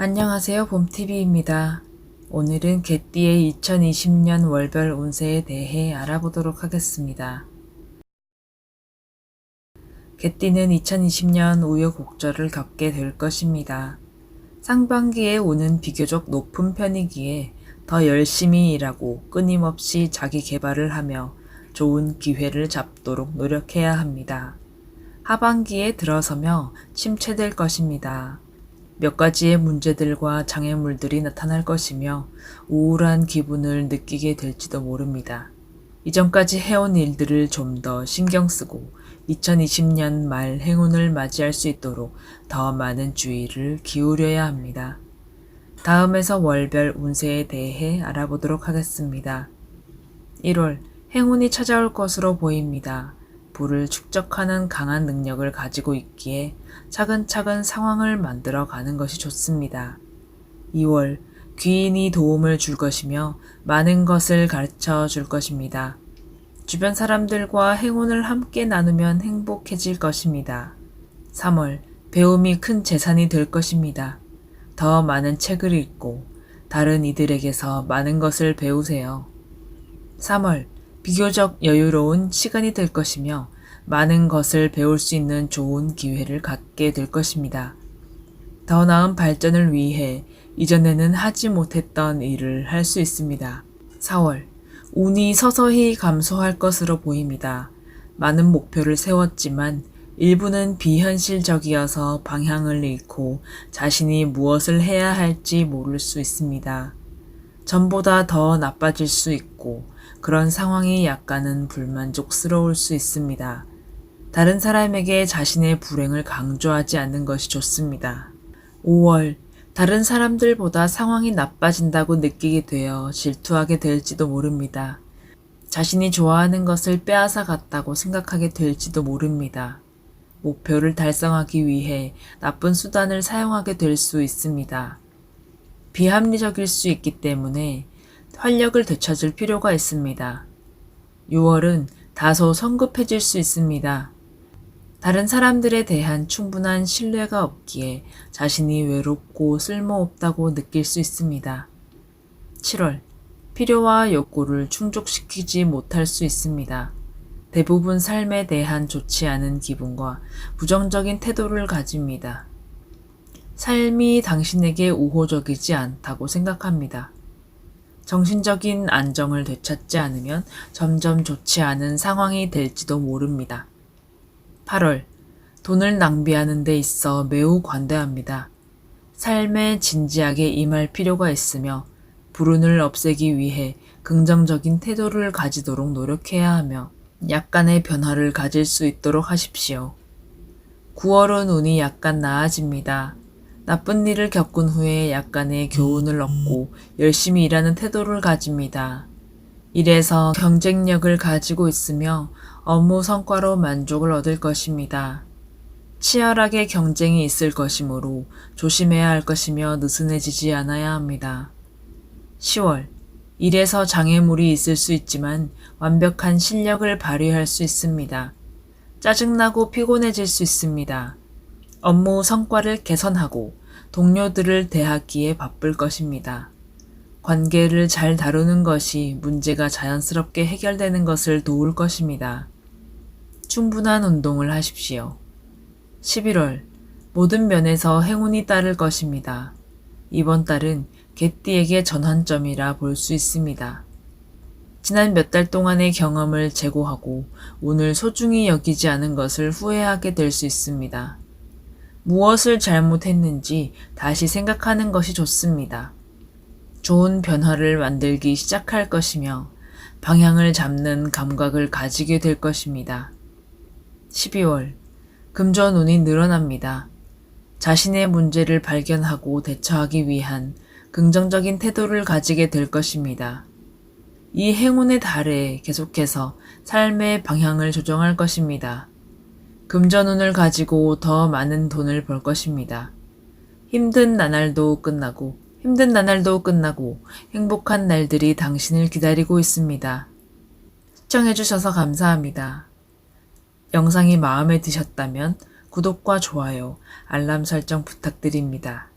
안녕하세요. 봄TV입니다. 오늘은 개띠의 2020년 월별 운세에 대해 알아보도록 하겠습니다. 개띠는 2020년 우여곡절을 겪게 될 것입니다. 상반기에 오는 비교적 높은 편이기에 더 열심히 일하고 끊임없이 자기 개발을 하며 좋은 기회를 잡도록 노력해야 합니다. 하반기에 들어서며 침체될 것입니다. 몇 가지의 문제들과 장애물들이 나타날 것이며 우울한 기분을 느끼게 될지도 모릅니다. 이전까지 해온 일들을 좀 더 신경 쓰고 2020년 말 행운을 맞이할 수 있도록 더 많은 주의를 기울여야 합니다. 다음에서 월별 운세에 대해 알아보도록 하겠습니다. 1월 행운이 찾아올 것으로 보입니다. 불을 축적하는 강한 능력을 가지고 있기에 차근차근 상황을 만들어 가는 것이 좋습니다. 2월 귀인이 도움을 줄 것이며 많은 것을 가르쳐 줄 것입니다. 주변 사람들과 행운을 함께 나누면 행복해질 것입니다. 3월 배움이 큰 재산이 될 것입니다. 더 많은 책을 읽고 다른 이들에게서 많은 것을 배우세요. 3월 비교적 여유로운 시간이 될 것이며 많은 것을 배울 수 있는 좋은 기회를 갖게 될 것입니다. 더 나은 발전을 위해 이전에는 하지 못했던 일을 할 수 있습니다. 4월 운이 서서히 감소할 것으로 보입니다. 많은 목표를 세웠지만 일부는 비현실적이어서 방향을 잃고 자신이 무엇을 해야 할지 모를 수 있습니다. 전보다 더 나빠질 수 있고 그런 상황이 약간은 불만족스러울 수 있습니다. 다른 사람에게 자신의 불행을 강조하지 않는 것이 좋습니다. 5월 다른 사람들보다 상황이 나빠진다고 느끼게 되어 질투하게 될지도 모릅니다. 자신이 좋아하는 것을 빼앗아 갔다고 생각하게 될지도 모릅니다. 목표를 달성하기 위해 나쁜 수단을 사용하게 될 수 있습니다. 비합리적일 수 있기 때문에 활력을 되찾을 필요가 있습니다. 6월은 다소 성급해질 수 있습니다. 다른 사람들에 대한 충분한 신뢰가 없기에 자신이 외롭고 쓸모없다고 느낄 수 있습니다. 7월, 필요와 욕구를 충족시키지 못할 수 있습니다. 대부분 삶에 대한 좋지 않은 기분과 부정적인 태도를 가집니다. 삶이 당신에게 우호적이지 않다고 생각합니다. 정신적인 안정을 되찾지 않으면 점점 좋지 않은 상황이 될지도 모릅니다. 8월, 돈을 낭비하는 데 있어 매우 관대합니다. 삶에 진지하게 임할 필요가 있으며 불운을 없애기 위해 긍정적인 태도를 가지도록 노력해야 하며 약간의 변화를 가질 수 있도록 하십시오. 9월은 운이 약간 나아집니다. 나쁜 일을 겪은 후에 약간의 교훈을 얻고 열심히 일하는 태도를 가집니다. 이래서 경쟁력을 가지고 있으며 업무 성과로 만족을 얻을 것입니다. 치열하게 경쟁이 있을 것이므로 조심해야 할 것이며 느슨해지지 않아야 합니다. 10월 일에서 장애물이 있을 수 있지만 완벽한 실력을 발휘할 수 있습니다. 짜증나고 피곤해질 수 있습니다. 업무 성과를 개선하고 동료들을 대하기에 바쁠 것입니다. 관계를 잘 다루는 것이 문제가 자연스럽게 해결되는 것을 도울 것입니다. 충분한 운동을 하십시오. 11월 모든 면에서 행운이 따를 것입니다. 이번 달은 개띠에게 전환점이라 볼 수 있습니다. 지난 몇 달 동안의 경험을 재고하고 오늘 소중히 여기지 않은 것을 후회하게 될 수 있습니다. 무엇을 잘못했는지 다시 생각하는 것이 좋습니다. 좋은 변화를 만들기 시작할 것이며 방향을 잡는 감각을 가지게 될 것입니다. 12월 금전운이 늘어납니다. 자신의 문제를 발견하고 대처하기 위한 긍정적인 태도를 가지게 될 것입니다. 이 행운의 달에 계속해서 삶의 방향을 조정할 것입니다. 금전운을 가지고 더 많은 돈을 벌 것입니다. 힘든 나날도 끝나고 힘든 나날도 끝나고 행복한 날들이 당신을 기다리고 있습니다. 시청해주셔서 감사합니다. 영상이 마음에 드셨다면 구독과 좋아요, 알람 설정 부탁드립니다.